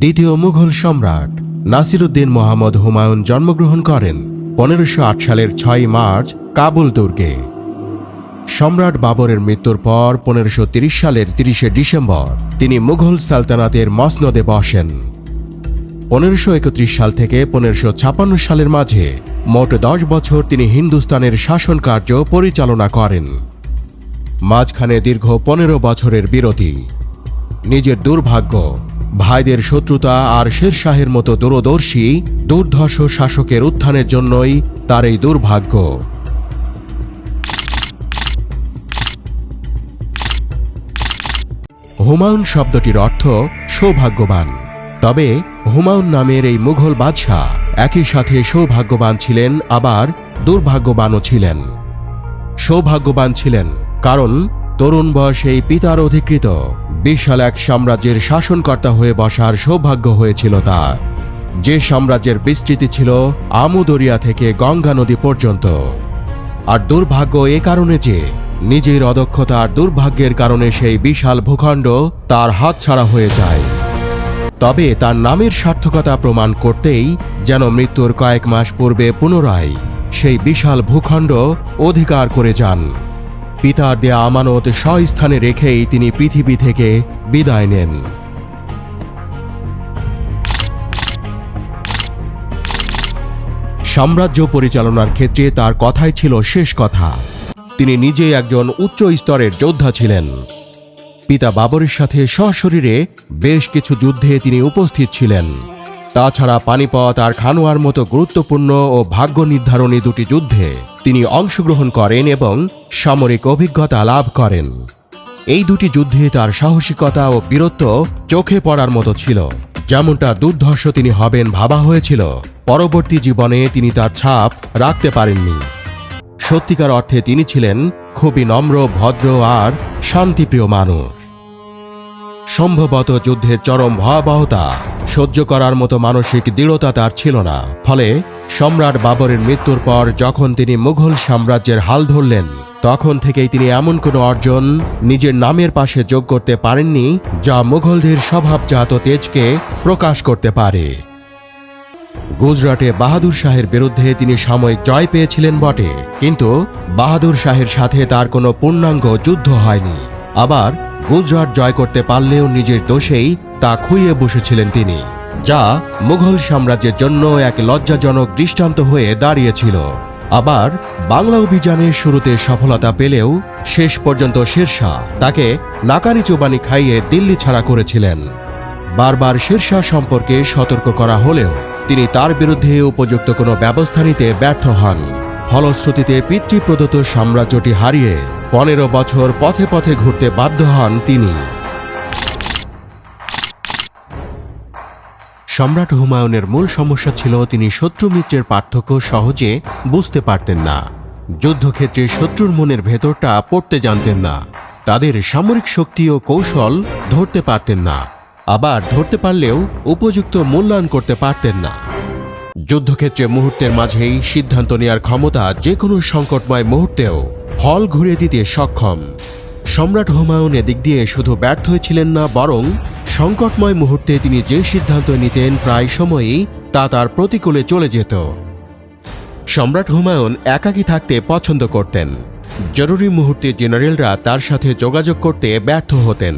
দ্বিতীয় মুঘল সম্রাট নাসিরুদ্দিন মোহাম্মদ হুমায়ুন জন্মগ্রহণ করেন পনেরোশো সালের ছয় মার্চ কাবুল দুর্গে সম্রাট বাবরের মৃত্যুর পর পনেরোশো সালের তিরিশে ডিসেম্বর তিনি মুঘল সালতানাতের মসনদে বসেন। পনেরোশো সাল থেকে পনেরোশো সালের মাঝে মোট দশ বছর তিনি হিন্দুস্তানের শাসন কার্য পরিচালনা করেন। মাঝখানে দীর্ঘ পনেরো বছরের বিরতি। নিজের দুর্ভাগ্য ভাইদের শত্রুতা আর শেরশাহের মতো দূরদর্শী, দুর্ধর্ষ শাসকের উত্থানের জন্যই তার এই দুর্ভাগ্য। হুমায়ুন শব্দটির অর্থ সৌভাগ্যবান। তবে হুমায়ুন নামের এই মুঘল বাদশাহ একই সাথে সৌভাগ্যবান ছিলেন, আবার দুর্ভাগ্যবানও ছিলেন। সৌভাগ্যবান ছিলেন, কারণ তরুণ বয়সেই পিতার অধিকৃত। বিশাল এক সাম্রাজ্যের শাসনকর্তা হয়ে বসার সৌভাগ্য হয়েছিল তার। যে সাম্রাজ্যের বিস্তৃতি ছিল আমুদরিয়া থেকে গঙ্গা নদী পর্যন্ত। আর দুর্ভাগ্য এ কারণে যে, নিজের অদক্ষতা আর দুর্ভাগ্যের কারণে সেই বিশাল ভূখণ্ড তার হাতছাড়া হয়ে যায়। তবে তার নামের সার্থকতা প্রমাণ করতেই যেন মৃত্যুর কয়েক মাস পূর্বে পুনরায় সেই বিশাল ভূখণ্ড অধিকার করে যান। পিতার দেয়া আমানত স্বস্থানে রেখেই তিনি পৃথিবী থেকে বিদায় নেন। সাম্রাজ্য পরিচালনার ক্ষেত্রে তার কথাই ছিল শেষ কথা। তিনি নিজে একজন উচ্চ স্তরের যোদ্ধা ছিলেন। পিতা বাবরের সাথে সশরীরে বেশ কিছু যুদ্ধে তিনি উপস্থিত ছিলেন। তাছাড়া পানিপথ আর খানোয়ার মতো গুরুত্বপূর্ণ ও ভাগ্য নির্ধারণী দুটি যুদ্ধে তিনি অংশগ্রহণ করেন এবং সামরিক অভিজ্ঞতা লাভ করেন। এই দুটি যুদ্ধে তার সাহসিকতা ও বীরত্ব চোখে পড়ার মতো ছিল। যেমনটা দুর্ধর্ষ তিনি হবেন ভাবা হয়েছিল, পরবর্তী জীবনে তিনি তার ছাপ রাখতে পারেননি। সত্যিকার অর্থে তিনি ছিলেন খুবই নম্র, ভদ্র আর শান্তিপ্রিয় মানুষ। সম্ভবত যুদ্ধের চরম ভয়াবহতা সহ্য করার মতো মানসিক দৃঢ়তা তার ছিল না। ফলে সম্রাট বাবরের মৃত্যুর পর যখন তিনি মুঘল সাম্রাজ্যের হাল ধরলেন তখন থেকেই তিনি এমন কোনো অর্জন নিজের নামের পাশে যোগ করতে পারেননি যা মুঘলদের স্বভাবজাত তেজকে প্রকাশ করতে পারে। গুজরাটে বাহাদুর শাহের বিরুদ্ধে তিনি সাময়িক জয় পেয়েছিলেন বটে, কিন্তু বাহাদুর শাহের সাথে তার কোনো পূর্ণাঙ্গ যুদ্ধ হয়নি। আবার গুজরাট জয় করতে পারলেও নিজের দোষেই তা খুইয়ে বসেছিলেন তিনি, যা মুঘল সাম্রাজ্যের জন্য এক লজ্জাজনক দৃষ্টান্ত হয়ে দাঁড়িয়েছিল। আবার বাংলা অভিযানের শুরুতে সফলতা পেলেও শেষ পর্যন্ত শেরশাহ তাকে নাকানি চোবানি খাইয়ে দিল্লি ছাড়া করেছিলেন। বারবার শেরশাহ সম্পর্কে সতর্ক করা হলেও তিনি তার বিরুদ্ধে উপযুক্ত কোনো ব্যবস্থা নিতে ব্যর্থ হন। ফলশ্রুতিতে পিতৃপ্রদত্ত সাম্রাজ্যটি হারিয়ে পনেরো বছর পথে পথে ঘুরতে বাধ্য হন তিনি। সম্রাট হুমায়ুনের মূল সমস্যা ছিল তিনি শত্রু মিত্রের পার্থক্য সহজে বুঝতে পারতেন না। যুদ্ধক্ষেত্রে শত্রুর মনের ভেতরটা পড়তে জানতেন না। তাদের সামরিক শক্তি ও কৌশল ধরতে পারতেন না। আবার ধরতে পারলেও উপযুক্ত মূল্যায়ন করতে পারতেন না। যুদ্ধক্ষেত্রে মুহূর্তের মাঝেই সিদ্ধান্ত নেওয়ার ক্ষমতা যে কোনো সংকটময় মুহূর্তেও ফল ঘুরিয়ে দিতে সক্ষম। সম্রাট হুমায়ুন এদিক দিয়ে শুধু ব্যর্থ হয়েছিলেন না, বরং সংকটময় মুহূর্তে তিনি যে সিদ্ধান্ত নিতেন প্রায় সময়ই তা তার প্রতিকূলে চলে যেত। সম্রাট হুমায়ুন একাকী থাকতে পছন্দ করতেন। জরুরি মুহূর্তে জেনারেলরা তার সাথে যোগাযোগ করতে ব্যর্থ হতেন।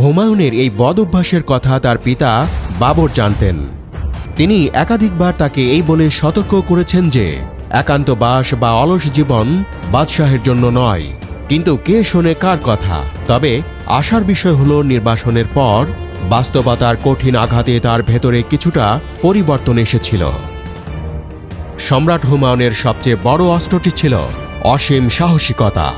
হুমায়ুনের এই বদ অভ্যাসের কথা তার পিতা বাবর জানতেন। তিনি একাধিকবার তাকে এই বলে সতর্ক করেছেন যে, একান্ত বাস বা অলস জীবন বাদশাহের জন্য নয়। কিন্তু কে শোনে কার কথা? তবে আশার বিষয় হল নির্বাসনের পর বাস্তবতার কঠিন আঘাতে তার ভেতরে কিছুটা পরিবর্তন এসেছিল। সম্রাট হুমায়ুনের সবচেয়ে বড় অস্ত্রটি ছিল অসীম সাহসিকতা।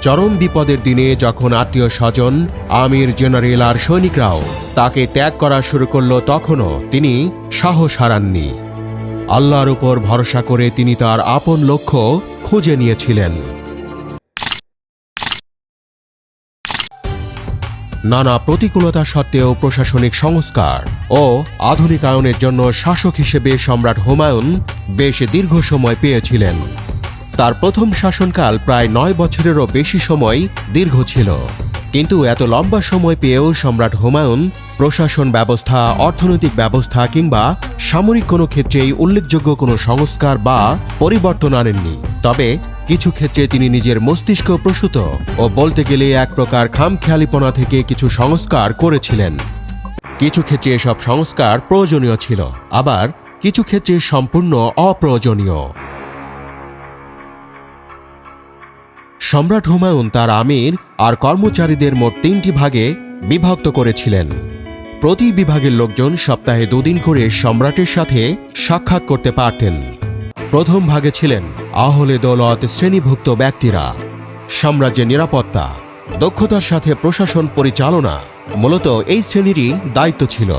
চরম বিপদের দিনে যখন আত্মীয় স্বজন, আমির জেনারেল আর সৈনিকরাও তাকে ত্যাগ করা শুরু করল, তখনও তিনি সাহস হারাননি। আল্লাহর উপর ভরসা করে তিনি তার আপন লক্ষ্য খুঁজে নিয়েছিলেন। নানা প্রতিকূলতা সত্ত্বেও প্রশাসনিক সংস্কার ও আধুনিকায়নের জন্য শাসক হিসেবে সম্রাট হুমায়ুন বেশ দীর্ঘ সময় পেয়েছিলেন। তার প্রথম শাসনকাল প্রায় নয় বছরেরও বেশি সময় দীর্ঘ ছিল। কিন্তু এত লম্বা সময় পেয়েও সম্রাট হুমায়ুন প্রশাসন ব্যবস্থা, অর্থনৈতিক ব্যবস্থা কিংবা সামরিক কোনো ক্ষেত্রেই উল্লেখযোগ্য কোনো সংস্কার বা পরিবর্তন আনেননি। তবে কিছু ক্ষেত্রে তিনি নিজের মস্তিষ্ক প্রসূত ও বলতে গেলে এক প্রকার খামখেয়ালিপনা থেকে কিছু সংস্কার করেছিলেন। কিছু ক্ষেত্রে এসব সংস্কার প্রয়োজনীয় ছিল, আবার কিছু ক্ষেত্রে সম্পূর্ণ অপ্রয়োজনীয়। সম্রাট হুমায়ুন তার আমির আর কর্মচারীদের মোট তিনটি ভাগে বিভক্ত করেছিলেন। প্রতি বিভাগের লোকজন সপ্তাহে দুদিন করে সম্রাটের সাথে সাক্ষাৎ করতে পারতেন। প্রথম ভাগে ছিলেন আহলে দৌলত শ্রেণীভুক্ত ব্যক্তিরা। সাম্রাজ্যের নিরাপত্তা, দক্ষতার সাথে প্রশাসন পরিচালনা মূলত এই শ্রেণীরই দায়িত্ব ছিল।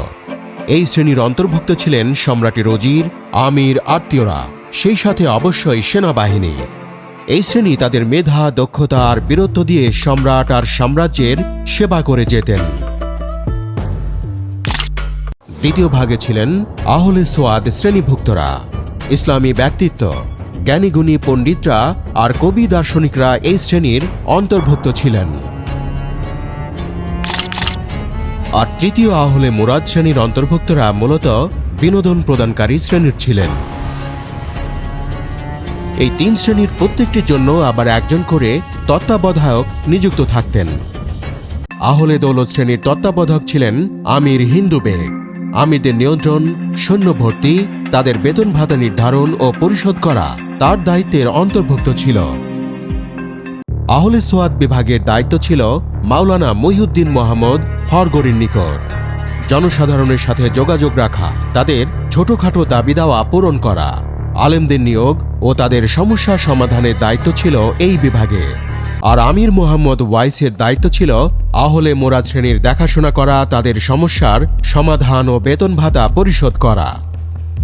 এই শ্রেণির অন্তর্ভুক্ত ছিলেন সম্রাটের অজির আমির, আত্মীয়রা, সেই সাথে অবশ্যই সেনাবাহিনী। এই শ্রেণি তাদের মেধা, দক্ষতা আর বীরত্ব দিয়ে সম্রাট আর সাম্রাজ্যের সেবা করে যেতেন। দ্বিতীয় ভাগে ছিলেন আহলে সোয়াদ শ্রেণীভুক্তরা। ইসলামী ব্যক্তিত্ব। জ্ঞানীগুণী পণ্ডিতরা আর কবি দার্শনিকরা এই শ্রেণির অন্তর্ভুক্ত ছিলেন। আর তৃতীয় আহলে মুরাদ শ্রেণির অন্তর্ভুক্তরা মূলত বিনোদন প্রদানকারী শ্রেণির ছিলেন। এই তিন শ্রেণির প্রত্যেকটির জন্য আবার একজন করে তত্ত্বাবধায়ক নিযুক্ত থাকতেন। আহলে দৌলত শ্রেণির তত্ত্বাবধায়ক ছিলেন আমির হিন্দু বেগ। আমিরদের নিয়ন্ত্রণ, সৈন্য ভর্তি, তাদের বেতন ভাতা নির্ধারণ ও পরিশোধ করা তার দায়িত্বের অন্তর্ভুক্ত ছিল। আহলে সোয়াদ বিভাগের দায়িত্ব ছিল মাওলানা মহিউদ্দিন মোহাম্মদ হরগরির নিকট। জনসাধারণের সাথে যোগাযোগ রাখা, তাদের ছোটখাটো দাবি দাওয়া পূরণ করা। আলেমদের নিয়োগ ও তাদের সমস্যা সমাধানের দায়িত্ব ছিল এই বিভাগে। আর আমির মোহাম্মদ ওয়াইসের দায়িত্ব ছিল আহলে মোরা শ্রেণির দেখাশোনা করা, তাদের সমস্যার সমাধান ও বেতন ভাতা পরিশোধ করা।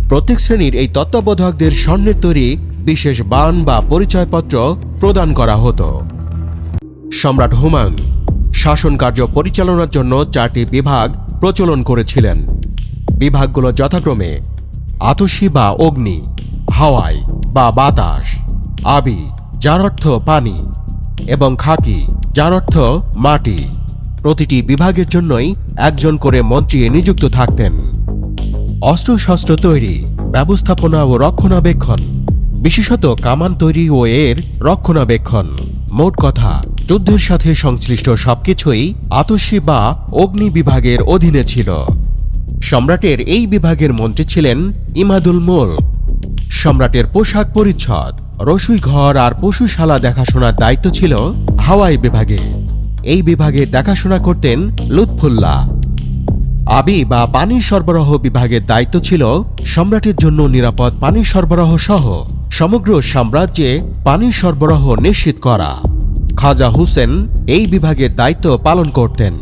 প্রত্যেক শ্রেণির এই তত্ত্বাবধায়কদের স্বর্ণের তৈরি বিশেষ বান বা পরিচয়পত্র প্রদান করা হতো। সম্রাট হুমায়ুন শাসন কার্য পরিচালনার জন্য চারটি বিভাগ প্রচলন করেছিলেন। বিভাগগুলো যথাক্রমে আতসী বা অগ্নি, হাওয়াই বা বাতাস, আবি, যার অর্থ পানি, এবং খাকি, যার অর্থ মাটি। প্রতিটি বিভাগের জন্যই একজন করে মন্ত্রী নিযুক্ত থাকতেন। অস্ত্রশস্ত্র তৈরি, ব্যবস্থাপনা ও রক্ষণাবেক্ষণ, বিশেষত কামান তৈরি ও এর রক্ষণাবেক্ষণ, মোট কথা, যুদ্ধের সাথে সংশ্লিষ্ট সবকিছুই আতসী বা অগ্নি বিভাগের অধীনে ছিল। সম্রাটের এই বিভাগের মন্ত্রী ছিলেন ইমাদুল মোল। সম্রাটের পোশাক পরিচ্ছদ রসুই ঘর আর পশুশালা দেখাশোনার দায়িত্ব ছিল হাওয়াই বিভাগে। এই বিভাগের দেখাশোনা করতেন লুৎফুল্লাহ। আবি বা পানি সরবরাহ বিভাগের দায়িত্ব ছিল সম্রাটের জন্য নিরাপদ পানি সরবরাহ সহ সমগ্র সাম্রাজ্যে পানি সরবরাহ নিশ্চিত করা। খাজা হুসেন এই বিভাগের দায়িত্ব পালন করতেন।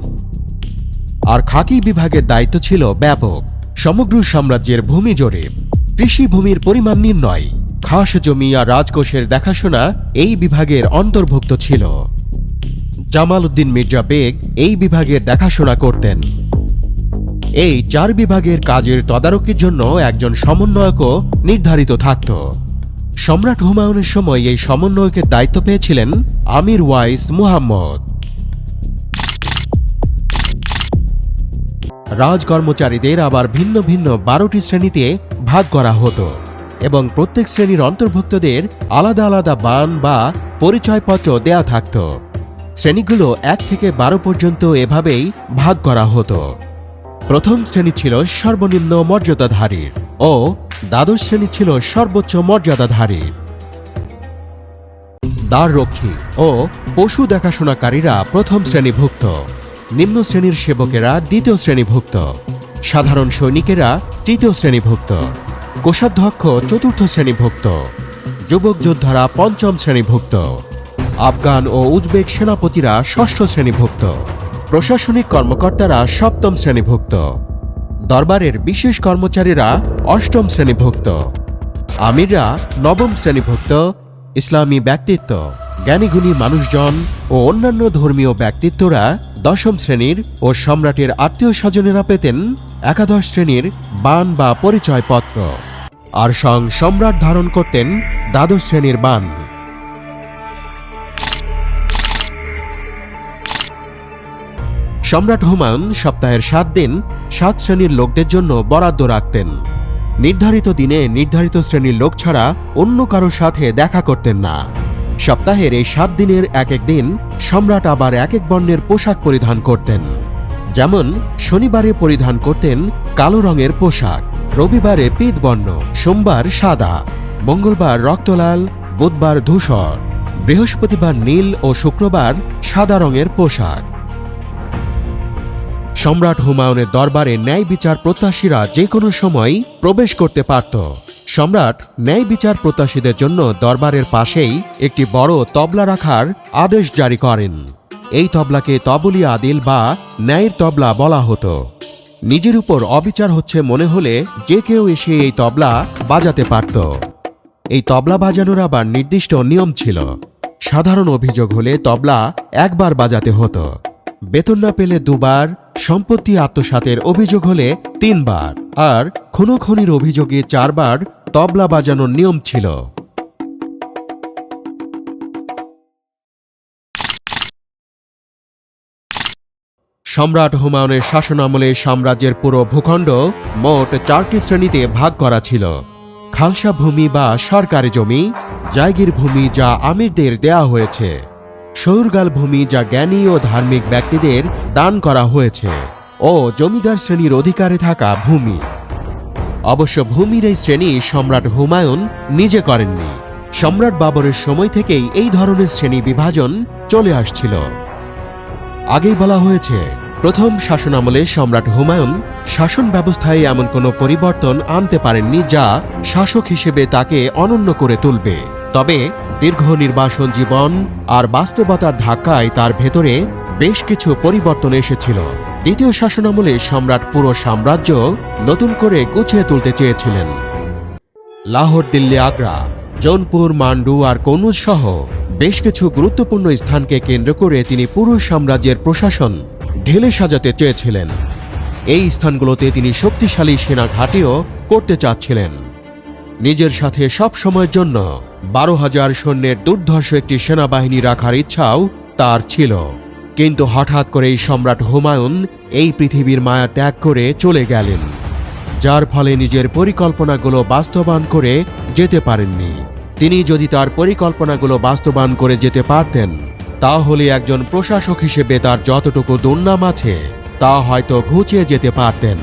আর খাকি বিভাগের দায়িত্ব ছিল ব্যাপক। সমগ্র সাম্রাজ্যের ভূমি জরিপ কৃষি ভূমির পরিমাণ নির্ণয়। খাস জমি আর রাজকোষের দেখাশোনা এই বিভাগের অন্তর্ভুক্ত ছিল। জামাল উদ্দিন মির্জা বেগ এই বিভাগের দেখাশোনা করতেন। এই চার বিভাগের কাজের তদারকির জন্য একজন সমন্বয়কও নির্ধারিত থাকত। সম্রাট হুমায়ুনের সময় এই সমন্বয়কের দায়িত্ব পেয়েছিলেন আমির ওয়াইস মুহাম্মদ। রাজ কর্মচারীদের আবার ভিন্ন ভিন্ন বারোটি শ্রেণীতে ভাগ করা হতো এবং প্রত্যেক শ্রেণির অন্তর্ভুক্তদের আলাদা আলাদা বান বা পরিচয়পত্র দেয়া থাকত। শ্রেণীগুলো এক থেকে বারো পর্যন্ত এভাবেই ভাগ করা হতো। প্রথম শ্রেণি ছিল সর্বনিম্ন মর্যাদাধারীর ও দ্বাদশ শ্রেণি ছিল সর্বোচ্চ মর্যাদাধারীর। দ্বাররক্ষী ও পশু দেখাশোনাকারীরা প্রথম শ্রেণীভুক্ত। নিম্ন শ্রেণির সেবকেরা দ্বিতীয় শ্রেণীভুক্ত। সাধারণ সৈনিকেরা তৃতীয় শ্রেণীভুক্ত। কোষাধ্যক্ষ চতুর্থ শ্রেণীভুক্ত। যুবক যোদ্ধারা পঞ্চম শ্রেণীভুক্ত। আফগান ও উজবেক সেনাপতিরা ষষ্ঠ শ্রেণীভুক্ত। প্রশাসনিক কর্মকর্তারা সপ্তম শ্রেণীভুক্ত। দরবারের বিশেষ কর্মচারীরা অষ্টম শ্রেণীভুক্ত। আমিররা নবম শ্রেণীভুক্ত, ইসলামী ব্যক্তিত্ব, জ্ঞানীগুণী মানুষজন ও অন্যান্য ধর্মীয় ব্যক্তিত্বরা দশম শ্রেণির ও সম্রাটের আত্মীয় স্বজনেরা পেতেন একাদশ শ্রেণির বান বা পরিচয়পত্র। আর সং সম্রাট ধারণ করতেন দ্বাদশ শ্রেণির বান। সম্রাট হুমায়ুন সপ্তাহের সাত দিন সাত শ্রেণির লোকদের জন্য বরাদ্দ রাখতেন। নির্ধারিত দিনে নির্ধারিত শ্রেণির লোক ছাড়া অন্য কারোর সাথে দেখা করতেন না। সপ্তাহের এই সাত দিনের এক এক দিন সম্রাট আবার এক এক বর্ণের পোশাক পরিধান করতেন। যেমন, শনিবারে পরিধান করতেন কালো রঙের পোশাক, রবিবারে বর্ণ, সোমবার সাদা, মঙ্গলবার রক্তলাল, বুধবার ধূসর, বৃহস্পতিবার নীল ও শুক্রবার সাদা রঙের পোশাক। সম্রাট হুমায়ুনের দরবারে ন্যায় বিচার প্রত্যাশীরা যে কোনো সময় প্রবেশ করতে পারত। সম্রাট ন্যায় বিচার প্রত্যাশীদের জন্য দরবারের পাশেই একটি বড় তবলা রাখার আদেশ জারি করেন। এই তবলাকে তবলি আদিল বা ন্যায়ের তবলা বলা হতো। নিজের উপর অবিচার হচ্ছে মনে হলে যে কেউ এসে এই তবলা বাজাতে পারত। এই তবলা বাজানোর আবার নির্দিষ্ট নিয়ম ছিল। সাধারণ অভিযোগ হলে তবলা একবার বাজাতে হতো। বেতন না পেলে দুবার সম্পত্তি আত্মসাতের অভিযোগ হলে তিনবার আর খুনোখনির অভিযোগে চারবার তবলা বাজানোর নিয়ম ছিল। সম্রাট হুমায়ুনের শাসনামলে সাম্রাজ্যের পুরো ভূখণ্ড মোট চারটি শ্রেণীতে ভাগ করা ছিল। খালসা ভূমি বা সরকারি জমি জায়গির ভূমি যা আমিরদের দেয়া হয়েছে। সৌরগাল ভূমি যা জ্ঞানী ও ধার্মিক ব্যক্তিদের দান করা হয়েছে ও জমিদার শ্রেণির অধিকারে থাকা ভূমি। অবশ্য ভূমির এই শ্রেণি সম্রাট হুমায়ুন নিজে করেননি। সম্রাট বাবরের সময় থেকেই এই ধরনের শ্রেণি বিভাজন চলে আসছিল। আগেই বলা হয়েছে, প্রথম শাসনামলে সম্রাট হুমায়ুন শাসন ব্যবস্থায় এমন কোনো পরিবর্তন আনতে পারেননি যা শাসক হিসেবে তাকে অনন্য করে তুলবে। তবে দীর্ঘ নির্বাসন জীবন আর বাস্তবতার ধাক্কায় তার ভেতরে বেশ কিছু পরিবর্তন এসেছিল। দ্বিতীয় শাসনামলে সম্রাট পুরো সাম্রাজ্য নতুন করে গুছিয়ে তুলতে চেয়েছিলেন। লাহোর, দিল্লি, আগ্রা, জৌনপুর, মান্ডু আর কনুজ সহ বেশ কিছু গুরুত্বপূর্ণ স্থানকে কেন্দ্র করে তিনি পুরো সাম্রাজ্যের প্রশাসন ঢেলে সাজাতে চেয়েছিলেন। এই স্থানগুলোতে তিনি শক্তিশালী সেনা ঘাঁটিও করতে চাচ্ছিলেন। নিজের সাথে সব সময়ের জন্য বারো হাজার সৈন্যের দুর্ধর্ষ একটি সেনাবাহিনী রাখার ইচ্ছাও তার ছিল। কিন্তু হঠাৎ করেই সম্রাট হুমায়ুন এই পৃথিবীর মায়া ত্যাগ করে চলে গেলেন, যার ফলে নিজের পরিকল্পনাগুলো বাস্তবায়ন করে যেতে পারেননি। তিনি যদি তার পরিকল্পনাগুলো বাস্তবায়ন করে যেতে পারতেন, তাহলে একজন প্রশাসক হিসেবে তার যতটুকু দুর্নাম আছে, তা হয়তো ঘুচিয়ে যেতে পারতেন।